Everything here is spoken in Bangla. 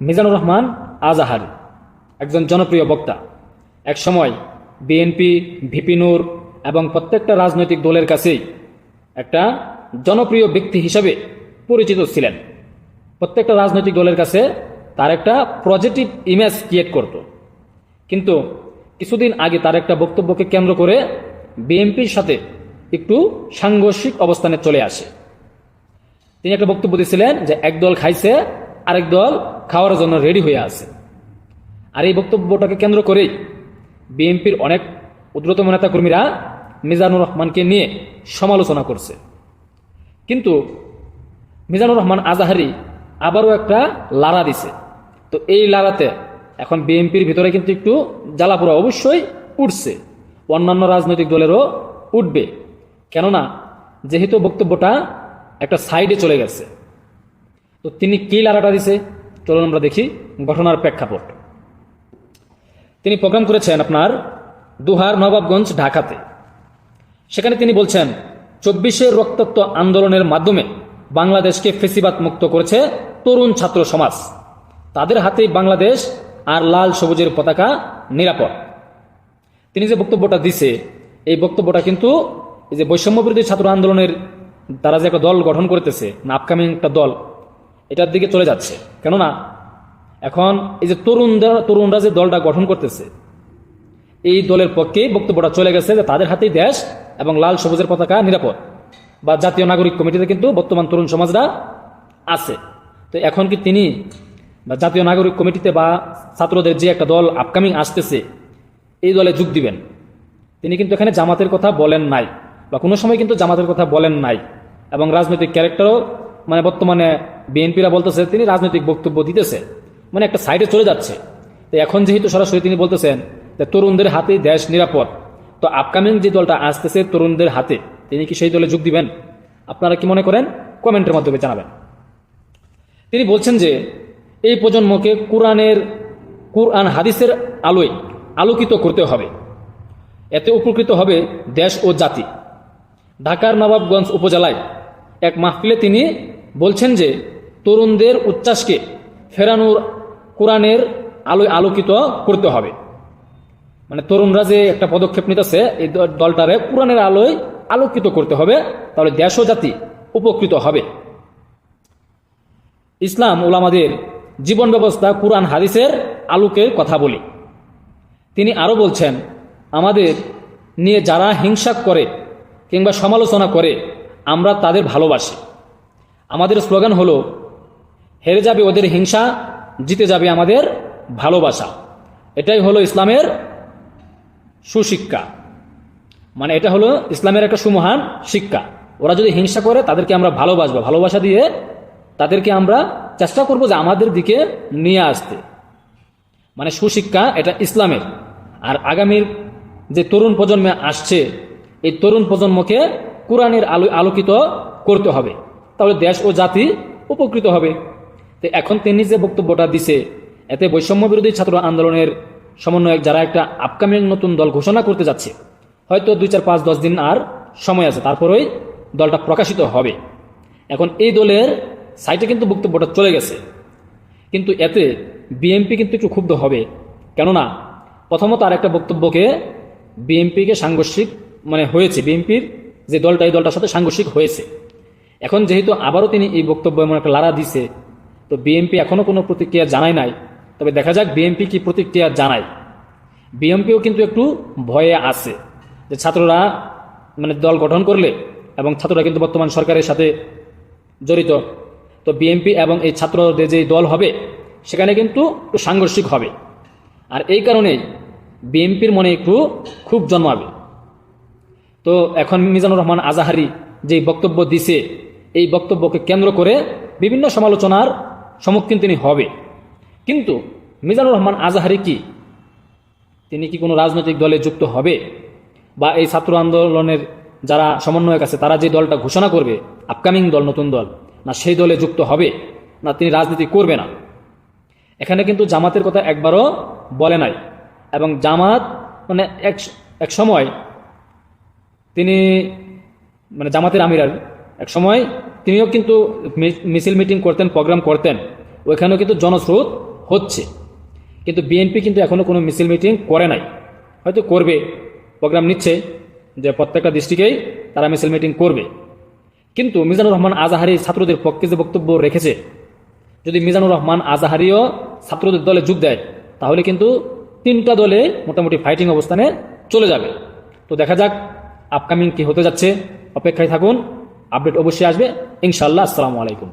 মিজানুর রহমান আজাহারি, একজন জনপ্রিয় বক্তা। এক সময় বিএনপি, ভিপি নূর এবং প্রত্যেকটা রাজনৈতিক দলের কাছেই একটা জনপ্রিয় ব্যক্তি হিসাবে পরিচিত ছিলেন। প্রত্যেকটা রাজনৈতিক দলের কাছে তার একটা পজিটিভ ইমেজ ক্রিয়েট করত। কিন্তু কিছুদিন আগে তার একটা বক্তব্যকে কেন্দ্র করে বিএনপির সাথে একটু সাংঘর্ষিক অবস্থানে চলে আসে। তিনি একটা বক্তব্য দিয়েছিলেন যে, একদল খাইছে আরেক দল খাওয়ার জন্য রেডি হয়ে আছে। আর এই বক্তব্যটাকে কেন্দ্র করেই বিএনপির অনেক উদ্রতম নেতা কর্মীরা মিজানুর রহমানকে নিয়ে সমালোচনা করছে। কিন্তু মিজানুর রহমান আজাহারি আবারও একটা লারা দিছে। তো এই লারাতে এখন বিএনপির ভিতরে কিন্তু একটু জ্বালাপোড়া অবশ্যই উঠছে। অন্যান্য রাজনৈতিক দলেরও উঠবে। কেননা যেহেতু বক্তব্যটা একটা সাইডে চলে গেছে। তো তিনি কি লারাটা দিছে? চলুন আমরা দেখি ঘটনার প্রেক্ষাপট। তিনি প্রোগ্রাম করেছেন আপনার দুহার নবাবগঞ্জ, ঢাকাতে। সেখানে তিনি বলছেন চব্বিশের রক্তাক্ত আন্দোলনের মাধ্যমে বাংলাদেশকে ফেসিবাদ মুক্ত করেছে তরুণ ছাত্র সমাজ। তাদের হাতেই বাংলাদেশ আর লাল সবুজের পতাকা নিরাপদ। তিনি যে বক্তব্যটা দিছে, এই বক্তব্যটা কিন্তু এই যে বৈষম্য বিরোধী ছাত্র আন্দোলনের তারা যে একটা দল গঠন করতেছে, না আপকামিং একটা দল এটার দিকে চলে যাচ্ছে। কেননা, এখন এই যে তরুণরা তরুণরা যে দলটা গঠন করতেছে, এই দলের পক্ষে বক্তব্যটা চলে গেছে যে তাদের হাতেই দেশ এবং লাল সবুজের পতাকা নিরাপদ। বা জাতীয় নাগরিক কমিটিতে কিন্তু বর্তমান তরুণ সমাজরা আছে। তো এখন কি তিনি বা জাতীয় নাগরিক কমিটিতে বা ছাত্রদের যে একটা দল আপকামিং আসতেছে, এই দলে যোগ দিবেন? তিনি কিন্তু এখানে জামাতের কথা বলেন নাই বা কোনো সময় কিন্তু জামাতের কথা বলেন নাই এবং রাজনৈতিক ক্যারেক্টারও মানে বর্তমানে বিএনপিরা বলতেছে, তিনি রাজনৈতিক বক্তব্য দিতেছে। মানে একটা সাইডে চলে যাচ্ছে। তো এখন যেহেতু সরাসরি তিনি বলতেছেন যে তরুণদের হাতে দেশ নিরাপদ, তো আপকামিং যে দলটা আসতেছে তরুণদের হাতে, তিনি কি সেই দলে যোগ দিবেন? আপনারা কি মনে করেন? কমেন্টের মাধ্যমে জানাবেন। তিনি বলছেন যে, এই প্রজন্মকে কোরআনের, কোরআন হাদিসের আলোয় আলোকিত করতে হবে। এতে উপকৃত হবে দেশ ও জাতি। ঢাকার নবাবগঞ্জ উপজেলায় এক মাহফিলে তিনি বলছেন যে তরুণদের উচ্ছ্বাসকে ফেরানোর কোরআনের আলোয় আলোকিত করতে হবে। মানে তরুণরা যে একটা পদক্ষেপ নিতেছে, এই দলটারে কোরআনের আলোয় আলোকিত করতে হবে, তাহলে দেশ জাতি উপকৃত হবে। ইসলাম ওলামাদের জীবন ব্যবস্থা কোরআন হাদিসের আলোকের কথা বলি। তিনি আরও বলছেন, আমাদের নিয়ে যারা হিংসা করে কিংবা সমালোচনা করে, আমরা তাদের ভালোবাসি। আমাদের স্লোগান হলো হেরে যাবে ওদের হিংসা, জিতে যাবে আমাদের ভালোবাসা। এটাই হলো ইসলামের সুশিক্ষা। মানে এটা হলো ইসলামের একটা সুমহান শিক্ষা। ওরা যদি হিংসা করে, তাদেরকে আমরা ভালোবাসবো। ভালোবাসা দিয়ে তাদেরকে আমরা চেষ্টা করব যে আমাদের দিকে নিয়ে আসতে। মানে সুশিক্ষা এটা ইসলামের। আর আগামীর যে তরুণ প্রজন্মে আসছে, এই তরুণ প্রজন্মকে কোরআনের আলো আলোকিত করতে হবে। তাহলে দেশ ও জাতি উপকৃত হবে। তো এখন তিনি যে বক্তব্যটা দিছে, এতে বৈষম্য বিরোধী ছাত্র আন্দোলনের সমন্বয়ক যারা একটা আপকামিং নতুন দল ঘোষণা করতে যাচ্ছে, হয়তো দুই চার পাঁচ দশ দিন আর সময় আছে, তারপরেই দলটা প্রকাশিত হবে। এখন এই দলের সাইটে কিন্তু বক্তব্যটা চলে গেছে। কিন্তু এতে বিএনপি কিন্তু একটু ক্ষুব্ধ হবে। কেননা, প্রথমত আর একটা বক্তব্যকে বিএনপিকে সাংঘর্ষিক মানে হয়েছে বিএনপির যে দলটা, এই দলটার সাথে সাংঘর্ষিক হয়েছে। এখন যেহেতু আবারও তিনি এই বক্তব্য এমন একটা লারা দিছে তো বিএনপি এখনও কোনো প্রতিক্রিয়া জানায় নাই। তবে দেখা যাক বিএনপি কি প্রতিক্রিয়া জানায়। বিএনপিও কিন্তু একটু ভয়ে আছে যে ছাত্ররা মানে দল গঠন করলে এবং ছাত্ররা কিন্তু বর্তমান সরকারের সাথে জড়িত। তো বিএনপি এবং এই ছাত্রদের যে দল হবে, সেখানে কিন্তু একটু সাংঘর্ষিক হবে। আর এই কারণেই বিএনপির মনে একটু খুব জন্মাবে। তো এখন মিজানুর রহমান আজাহারি যে বক্তব্য দিছে, এই বক্তব্যকে কেন্দ্র করে বিভিন্ন সমালোচনার সম্মুখীন তিনি হবে। কিন্তু মিজানুর রহমান আজাহারি কি? তিনি কি কোনো রাজনৈতিক দলে যুক্ত হবে? বা এই ছাত্র আন্দোলনের যারা সমন্বয়ক আছে, তারা যে দলটা ঘোষণা করবে আপকামিং দল, নতুন দল, না সেই দলে যুক্ত হবে, না তিনি রাজনীতি করবে না? এখানে কিন্তু জামাতের কথা একবারও বলে নাই। এবং জামাত মানে এক এক সময় তিনি মানে জামাতের আমিরার, এক সময় তিনিও কিন্তু মিছিল মিটিং করতেন, প্রোগ্রাম করতেন। ওইখানেও কিন্তু জনস্রোত হচ্ছে। কিন্তু বিএনপি কিন্তু এখনও কোনো মিছিল মিটিং করে নাই। হয়তো করবে, প্রোগ্রাম নিচ্ছে যে প্রত্যেকটা ডিস্ট্রিক্টেই তারা মিছিল মিটিং করবে। কিন্তু মিজানুর রহমান আজাহারি ছাত্রদের পক্ষে যে বক্তব্য রেখেছে, যদি মিজানুর রহমান আজাহারিও ছাত্রদের দলে যোগ দেয়, তাহলে কিন্তু তিনটা দলে মোটামুটি ফাইটিং অবস্থানে চলে যাবে। তো দেখা যাক আপকামিং কি হতে যাচ্ছে। অপেক্ষায় থাকুন। আপডেট অবশ্যই আসবে। ইনশাল্লাহ আসসালামু আলাইকুম।